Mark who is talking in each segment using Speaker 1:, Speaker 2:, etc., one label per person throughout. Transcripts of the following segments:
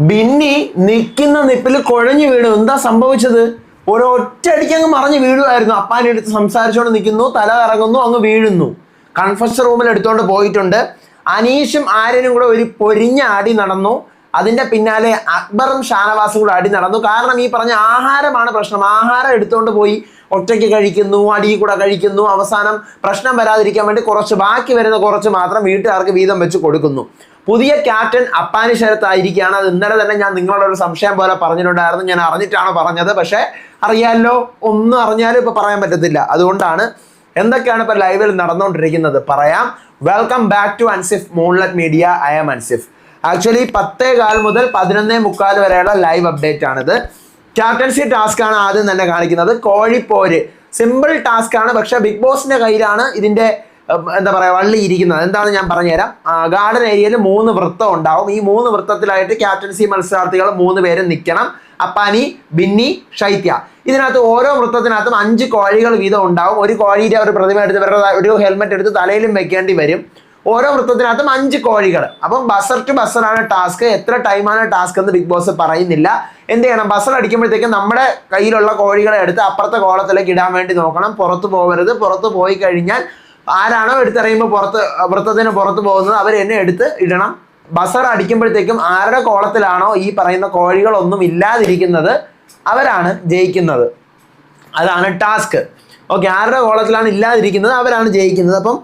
Speaker 1: ബിന്നി നിൽക്കുന്ന നിപ്പിൽ കുഴഞ്ഞു വീണു. എന്താ സംഭവിച്ചത്? ഒരു ഒറ്റയടിക്ക് അങ്ങ് മറിഞ്ഞ് വീഴുമായിരുന്നു അപ്പാന്റെ അടുത്ത് സംസാരിച്ചുകൊണ്ട് നിൽക്കുന്നു തല കറങ്ങുന്നു അങ്ങ് വീഴുന്നു. കൺഫസ് റൂമിൽ എടുത്തുകൊണ്ട് പോയിട്ടുണ്ട്. അനീഷും ആര്യനും കൂടെ ഒരു പൊരിഞ്ഞ അടി നടന്നു. അതിന്റെ പിന്നാലെ അക്ബറും ഷാനവാസും കൂടെ അടി നടന്നു. കാരണം ഈ പറഞ്ഞ ആഹാരമാണ് പ്രശ്നം. ആഹാരം എടുത്തുകൊണ്ട് പോയി ഒറ്റയ്ക്ക് കഴിക്കുന്നു അടി കൂടെ കഴിക്കുന്നു. അവസാനം പ്രശ്നം വരാതിരിക്കാൻ വേണ്ടി കുറച്ച് ബാക്കി വരുന്ന കുറച്ച് മാത്രം വീട്ടുകാർക്ക് വീതം വെച്ച് കൊടുക്കുന്നു. പുതിയ ക്യാപ്റ്റൻ അപ്പാനി ശരത്തായിരിക്കുകയാണ്. അത് ഇന്നലെ തന്നെ ഞാൻ നിങ്ങളുടെ ഒരു സംശയം പോലെ പറഞ്ഞിട്ടുണ്ടായിരുന്നു. ഞാൻ അറിഞ്ഞിട്ടാണ് പറഞ്ഞത്. പക്ഷേ അറിയാമല്ലോ ഒന്നും അറിഞ്ഞാലും ഇപ്പൊ പറയാൻ പറ്റത്തില്ല. അതുകൊണ്ടാണ് എന്തൊക്കെയാണ് ഇപ്പൊ ലൈവിൽ നടന്നുകൊണ്ടിരിക്കുന്നത്? പറയാം. Welcome back to Ansif moonlight media I am Ansif actually പത്തേ കാൽ മുതൽ പതിനൊന്നേ മുക്കാൽ വരെയുള്ള ലൈവ് അപ്ഡേറ്റ് ആണിത്. ക്യാപ്റ്റൻസി ടാസ്ക് ആണ് ആദ്യം തന്നെ കാണിക്കുന്നത്. കോഴിപ്പോര്. സിമ്പിൾ ടാസ്ക് ആണ്. പക്ഷെ ബിഗ് ബോസിന്റെ കയ്യിലാണ് ഇതിന്റെ എന്താ പറയാ വള്ളി ഇരിക്കുന്നത്. എന്താണ് ഞാൻ പറഞ്ഞുതരാം. ഗാർഡൻ ഏരിയയിൽ മൂന്ന് വൃത്തം ഉണ്ടാവും. ഈ മൂന്ന് വൃത്തത്തിലായിട്ട് ക്യാപ്റ്റൻസി മത്സരാർത്ഥികൾ മൂന്ന് പേരും നിൽക്കണം അപ്പാനി ബിന്നി ഷൈത്യ ഇതിനകത്ത് ഓരോ വൃത്തത്തിനകത്തും അഞ്ച് കോഴികൾ വീതം ഉണ്ടാവും. ഒരു കോഴിയുടെ ഒരു പ്രതിമ എടുത്ത് ഇവരുടെ ഒരു ഹെൽമെറ്റ് എടുത്ത് തലയിലും വെക്കേണ്ടി വരും. ഓരോ വൃത്തത്തിനകത്തും അഞ്ച് കോഴികൾ. അപ്പം ബസർ ടു ബസറാണ് ടാസ്ക് എത്ര ടൈമാണ് ടാസ്ക് എന്ന് ബിഗ് ബോസ് പറയുന്നില്ല. എന്ത് ചെയ്യണം? ബസർ അടിക്കുമ്പോഴത്തേക്കും നമ്മുടെ കയ്യിലുള്ള കോഴികളെ എടുത്ത് അപ്പുറത്തെ കോളത്തിലേക്ക് ഇടാൻ വേണ്ടി നോക്കണം. പുറത്ത് പോകരുത്. പുറത്ത് പോയി കഴിഞ്ഞാൽ ആരാണോ എടുത്തെറിയുമ്പോൾ പുറത്ത് വൃത്തത്തിന് പുറത്ത് പോകുന്നത് അവർ എന്നെ എടുത്ത് ഇടണം. ബസർ അടിക്കുമ്പോഴത്തേക്കും ആരുടെ കോളത്തിലാണോ ഈ പറയുന്ന കോഴികളൊന്നും ഇല്ലാതിരിക്കുന്നത് അവരാണ് ജയിക്കുന്നത്. അതാണ് ടാസ്ക്. ഓക്കെ ആരുടെ കോളത്തിലാണ് ഇല്ലാതിരിക്കുന്നത് അവരാണ് ജയിക്കുന്നത്. അപ്പം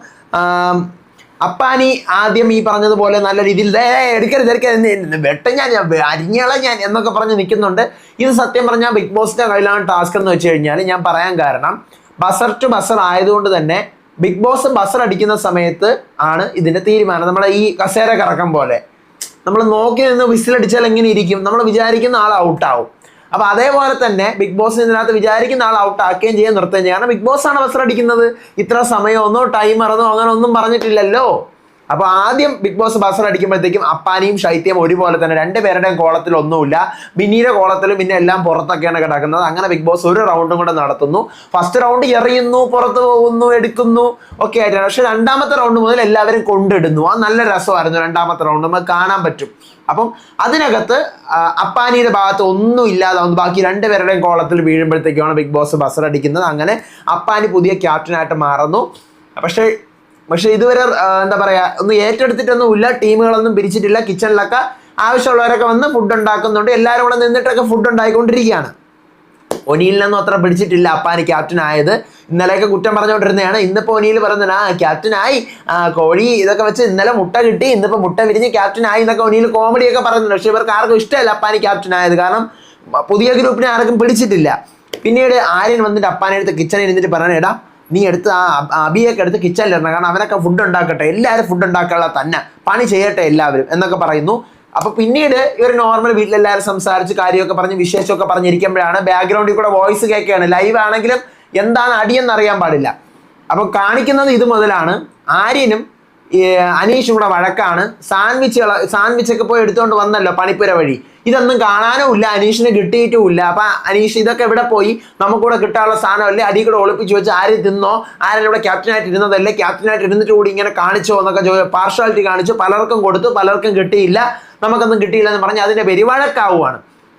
Speaker 1: അപ്പാനി ആദ്യം ഈ പറഞ്ഞതുപോലെ നല്ല രീതിയിൽ "ദേ, എടുക്കരുത് എടുക്കരുത് വെട്ടം ഞാൻ അരിഞ്ഞള ഞാൻ എന്നൊക്കെ പറഞ്ഞ് നിൽക്കുന്നുണ്ട്. ഇത് സത്യം പറഞ്ഞാൽ ബിഗ് ബോസിന്റെ കയ്യിലാണ് ടാസ്ക് എന്ന് വെച്ച് കഴിഞ്ഞാൽ ഞാൻ പറയാൻ കാരണം ബസർ ടു ബസർ ആയതുകൊണ്ട് തന്നെ ബിഗ് ബോസ് ബസർ അടിക്കുന്ന സമയത്ത് ആണ് ഇതിന്റെ തീരുമാനം. നമ്മളെ ഈ കസേര കറക്കം പോലെ. നമ്മൾ നോക്കി നിന്ന് വിസിലടിച്ചാൽ എങ്ങനെ ഇരിക്കും? നമ്മൾ വിചാരിക്കുന്ന ആൾ ഔട്ടാവും അപ്പൊ അതേപോലെ തന്നെ ബിഗ് ബോസ് ഇതിനകത്ത് വിചാരിക്കുന്ന ആൾ ഔട്ട് ആക്കുകയും ചെയ്യാൻ നിർത്തുകയും ചെയ്യും. കാരണം ബിഗ് ബോസ് ആണ് ബസർ അടിക്കുന്നത്. ഇത്ര സമയമൊന്നോ ടൈമറൊന്നോ അങ്ങനെ ഒന്നും പറഞ്ഞിട്ടില്ലല്ലോ. അപ്പൊ ആദ്യം ബിഗ് ബോസ് ബസർ അടിക്കുമ്പോഴത്തേക്കും അപ്പാനിയും ശൈത്യം ഒരുപോലെ തന്നെ രണ്ടുപേരുടെയും കോളത്തിൽ ഒന്നുമില്ല. ബിന്നിയുടെ കോളത്തിലും പിന്നെ എല്ലാം പുറത്തൊക്കെയാണ് കിടക്കുന്നത്. അങ്ങനെ ബിഗ് ബോസ് ഒരു റൗണ്ടും കൂടെ നടത്തുന്നു. ഫസ്റ്റ് റൗണ്ട് എറിയുന്നു പുറത്ത് പോകുന്നു എടുക്കുന്നു ഒക്കെ ആയിട്ടാണ്. പക്ഷെ രണ്ടാമത്തെ റൗണ്ട് മുതൽ എല്ലാവരും കൊണ്ടിടുന്നു. ആ നല്ല രസമായിരുന്നു രണ്ടാമത്തെ റൗണ്ട് നമുക്ക് കാണാൻ പറ്റും. അപ്പം അതിനകത്ത് അപ്പാനിയുടെ ഭാഗത്ത് ഒന്നും ഇല്ലാതാവുന്നു. ബാക്കി രണ്ടുപേരുടെയും കോളത്തിൽ വീഴുമ്പോഴത്തേക്കാണ് ബിഗ് ബോസ് ബസർ അടിക്കുന്നത്. അങ്ങനെ അപ്പാനി പുതിയ ക്യാപ്റ്റനായിട്ട് മാറുന്നു. പക്ഷേ പക്ഷെ ഇതുവരെ എന്താ പറയാ ഒന്നും ഏറ്റെടുത്തിട്ടൊന്നും ഇല്ല ടീമുകളൊന്നും പിരിച്ചിട്ടില്ല കിച്ചണിലൊക്കെ ആവശ്യമുള്ളവരൊക്കെ വന്ന് ഫുഡ് ഉണ്ടാക്കുന്നുണ്ട് എല്ലാവരും കൂടെ നിന്നിട്ടൊക്കെ ഫുഡ് ഉണ്ടായിക്കൊണ്ടിരിക്കുകയാണ്. ഒനിയിലൊന്നും അത്ര പിടിച്ചിട്ടില്ല അപ്പാന് ക്യാപ്റ്റൻ ആയത് ഇന്നലെയൊക്കെ കുറ്റം പറഞ്ഞുകൊണ്ടിരുന്നതാണ് ഇന്നിപ്പോ ഒനിയിൽ പറയുന്നത് ആ ആ കോഴി ഇതൊക്കെ വെച്ച് ഇന്നലെ മുട്ട കിട്ടി ഇന്നിപ്പോ മുട്ട വിരിഞ്ഞ് ക്യാപ്റ്റൻ ആയി എന്നൊക്കെ ഒനിയിൽ കോമഡി ഒക്കെ പറയുന്നുണ്ട്. പക്ഷെ ഇവർക്ക് ആർക്കും ഇഷ്ടമല്ല അപ്പാന് ക്യാപ്റ്റൻ ആയത് കാരണം പുതിയ ഗ്രൂപ്പിനെ ആർക്കും പിടിച്ചിട്ടില്ല. പിന്നീട് ആര്യൻ വന്നിട്ട് അപ്പാനെടുത്ത് കിച്ചണിൽ ഇരുന്നിട്ട് പറഞ്ഞ എടാ നീ എടുത്ത് ആ അബ്- അബിയൊക്കെ എടുത്ത് ഇടണം. കാരണം അവനൊക്കെ ഫുഡ് ഉണ്ടാക്കട്ടെ. എല്ലാവരും ഫുഡ് ഉണ്ടാക്കാനുള്ള തന്നെ. പണി ചെയ്യട്ടെ എല്ലാവരും എന്നൊക്കെ പറയുന്നു. അപ്പൊ പിന്നീട് ഇവർ നോർമൽ വീട്ടിലെല്ലാവരും സംസാരിച്ച് കാര്യമൊക്കെ പറഞ്ഞ് വിശേഷമൊക്കെ പറഞ്ഞിരിക്കുമ്പോഴാണ് ബാക്ക്ഗ്രൗണ്ടിൽ കൂടെ വോയിസ് കേൾക്കുകയാണ്. ലൈവ് ആണെങ്കിലും എന്താണ് അടിയെന്ന് അറിയാൻ പാടില്ല. അപ്പൊ കാണിക്കുന്നത് ഇത് മുതലാണ്. ആര്യനും അനീഷും കൂടെ വഴക്കാണ്. സാൻഡ്വിച്ചുകൾ സാൻഡ്വിച്ചൊക്കെ പോയി എടുത്തുകൊണ്ട് വന്നല്ലോ പണിപ്പുര വഴി. ഇതൊന്നും കാണാനും ഇല്ല അനീഷിന് കിട്ടിയിട്ടും ഇല്ല അപ്പൊ അനീഷ് ഇതൊക്കെ എവിടെ പോയി? നമുക്കൂടെ കിട്ടാനുള്ള സാധനമല്ലേ? അടി കൂടെ ഒളിപ്പിച്ച് വെച്ച് ആര് തിന്നോ? ആരും ഇവിടെ ക്യാപ്റ്റനായിട്ട് ഇരുന്നതല്ലേ? ക്യാപ്റ്റനായിട്ട് ഇരുന്നിട്ട് കൂടി ഇങ്ങനെ കാണിച്ചോ എന്നൊക്കെ പാർഷ്വാലിറ്റി കാണിച്ചു. പലർക്കും കൊടുത്തു പലർക്കും കിട്ടിയില്ല. നമുക്കൊന്നും കിട്ടിയില്ല എന്ന് പറഞ്ഞ് അതിന്റെ പേര്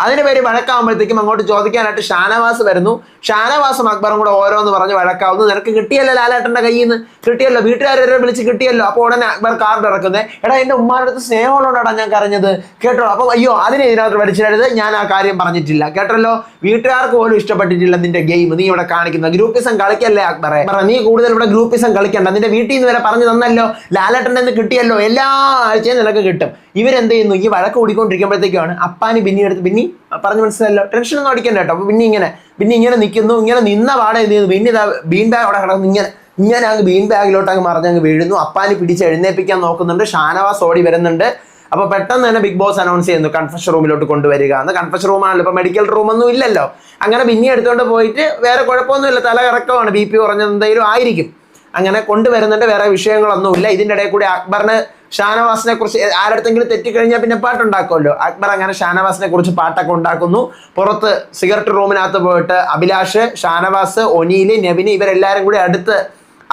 Speaker 1: അതിന്റെ പേര് വഴക്കാവുമ്പോഴത്തേക്കും അങ്ങോട്ട് ചോദിക്കാനായിട്ട് ഷാനവാസ് വരുന്നു. ഷാനവാസും അക്ബറും കൂടെ ഓരോന്ന് പറഞ്ഞ് വഴക്കാവുന്നു. നിനക്ക് കിട്ടിയല്ലോ ലാലേട്ടന്റെ കയ്യിൽ നിന്ന്. കിട്ടിയല്ലോ. വീട്ടുകാരെ വിളിച്ച് കിട്ടിയല്ലോ. അപ്പോൾ ഉടനെ അക്ബർ കാർഡ് ഇറക്കുന്നത്. എടാ എന്റെ ഉമ്മാരുടെ അടുത്ത് സ്നേഹമുള്ളതാണ് ഞാൻ കരഞ്ഞത്. കേട്ടോ? അപ്പൊ അയ്യോ അതിനെ ഇതിനകത്ത് പഠിച്ചിടരുത് ഞാൻ ആ കാര്യം പറഞ്ഞിട്ടില്ല. കേട്ടല്ലോ? വീട്ടുകാർക്ക് പോലും ഇഷ്ടപ്പെട്ടിട്ടില്ല നിന്റെ ഗെയിം. നീ ഇവിടെ കാണിക്കുന്ന ഗ്രൂപ്പിസം കളിക്കല്ലേ അക്ബറെ? നീ കൂടുതൽ ഇവിടെ ഗ്രൂപ്പിസം കളിക്കണ്ട. നിന്റെ വീട്ടിൽ നിന്ന് വരെ പറഞ്ഞു തന്നല്ലോ. ലാലേട്ടന്റെ നിന്ന് കിട്ടിയല്ലോ. എല്ലാ ആഴ്ചയും നിനക്ക് കിട്ടും. ഇവരെന്ത് ചെയ്യുന്നു? ഈ വഴക്ക് കൂടിക്കൊണ്ടിരിക്കുമ്പോഴത്തേക്കാണ് അപ്പാന് ബിന്നി എടുത്ത് ബിന്നി പറഞ്ഞു മനസ്സിലായല്ലോ. ടെൻഷൻ ഒന്നും അടിക്കണ്ട കേട്ടോ. അപ്പൊ ബിന്നി ഇങ്ങനെ ബിന്നി ഇങ്ങനെ നിൽക്കുന്നു ഇങ്ങനെ നിന്ന പാടെ എന്ത് ചെയ്യുന്നു? ബിന്നി ബീൻ ബാഗ് അവിടെ കിടക്കുന്നു ഇങ്ങനെ ഇങ്ങനെ അങ്ങ് ബീൻ ബാഗിലോട്ട് അങ്ങ് മറിഞ്ഞ് അങ്ങ് വീഴുന്നു. അപ്പാന് പിടിച്ച് എഴുന്നേൽപ്പിക്കാൻ നോക്കുന്നുണ്ട്. ഷാനവാസ് ഓടി വരുന്നുണ്ട്. അപ്പൊ പെട്ടെന്ന് തന്നെ ബിഗ് ബോസ് അനൗൺസ് ചെയ്യുന്നു കൺഫഷൻ റൂമിലോട്ട് കൊണ്ടുവരിക എന്ന്. കൺഫഷൻ റൂമാണല്ലോ ഇപ്പൊ മെഡിക്കൽ റൂമൊന്നും ഇല്ലല്ലോ. അങ്ങനെ ബിന്നി എടുത്തുകൊണ്ട് പോയിട്ട് വേറെ കുഴപ്പമൊന്നുമില്ല തല കറക്കമാണ് ബി പി കുറഞ്ഞത് എന്തെങ്കിലും ആയിരിക്കും. അങ്ങനെ കൊണ്ടുവരുന്നുണ്ട് വേറെ വിഷയങ്ങളൊന്നുമില്ല. ഇതിന്റെ ഇടയിൽ കൂടി അക്ബറിന് ഷാനവാസിനെ കുറിച്ച് ആരടുത്തെങ്കിലും തെറ്റിക്കഴിഞ്ഞാൽ പിന്നെ പാട്ടുണ്ടാക്കുമല്ലോ. അക്ബർ അങ്ങനെ ഷാനവാസിനെ കുറിച്ച് പാട്ടൊക്കെ ഉണ്ടാക്കുന്നു. പുറത്ത് സിഗരറ്റ് റൂമിനകത്ത് പോയിട്ട് അഭിലാഷ് ഷാനവാസ് ഒനീൽ നെവിന് ഇവരെല്ലാവരും കൂടി അടുത്ത്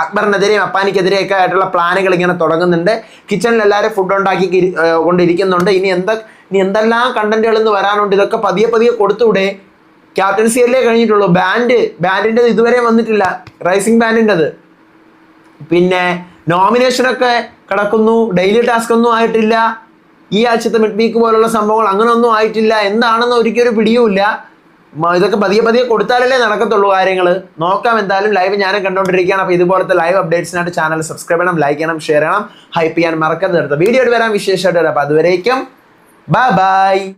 Speaker 1: അക്ബറിനെതിരെയും അപ്പാനിക്കെതിരെയൊക്കെ ആയിട്ടുള്ള പ്ലാനുകൾ ഇങ്ങനെ തുടങ്ങുന്നുണ്ട്. കിച്ചണിൽ എല്ലാവരും ഫുഡ് ഉണ്ടാക്കി കൊണ്ടിരിക്കുന്നുണ്ട്. ഇനി എന്താ ഇനി എന്തെല്ലാം കണ്ടന്റുകൾ ഇന്ന് വരാനുണ്ട്? ഇതൊക്കെ പതിയെ പതിയെ കൊടുത്തൂടെ ക്യാപ്റ്റൻസി അല്ലേ കഴിഞ്ഞിട്ടുള്ളൂ. ബാൻഡ് ബാൻഡിന്റെ ഇതുവരെ വന്നിട്ടില്ല. റൈസിംഗ് ബാൻഡിന്റെത് പിന്നെ നോമിനേഷനൊക്കെ കിടക്കുന്നു ഡെയിലി ടാസ്ക് ഒന്നും ആയിട്ടില്ല. ഈ ആഴ്ചത്തെ മിഡ് വീക്ക് പോലുള്ള സംഭവങ്ങൾ അങ്ങനെ ഒന്നും ആയിട്ടില്ല. എന്താണെന്ന് ഒരിക്കലും പിടിയുമില്ല. ഇതൊക്കെ പതിയെ പതിയെ കൊടുത്താലല്ലേ നടക്കത്തുള്ളൂ കാര്യങ്ങൾ നോക്കാം എന്തായാലും. ലൈവ് ഞാനും കണ്ടുകൊണ്ടിരിക്കുകയാണ് അപ്പോൾ ഇതുപോലത്തെ ലൈവ് അപ്ഡേറ്റ്സിനായിട്ട് ചാനൽ സബ്സ്ക്രൈബ് ചെയ്യണം ലൈക്ക് ചെയ്യണം ഷെയർ ചെയ്യണം. ഹൈപ്പ് ചെയ്യാൻ മറക്കരുത് വീഡിയോ ആയിട്ട് വരാൻ വിശേഷമായിട്ട് വരാം. അപ്പോൾ അതുവരേക്കും ബൈ ബൈ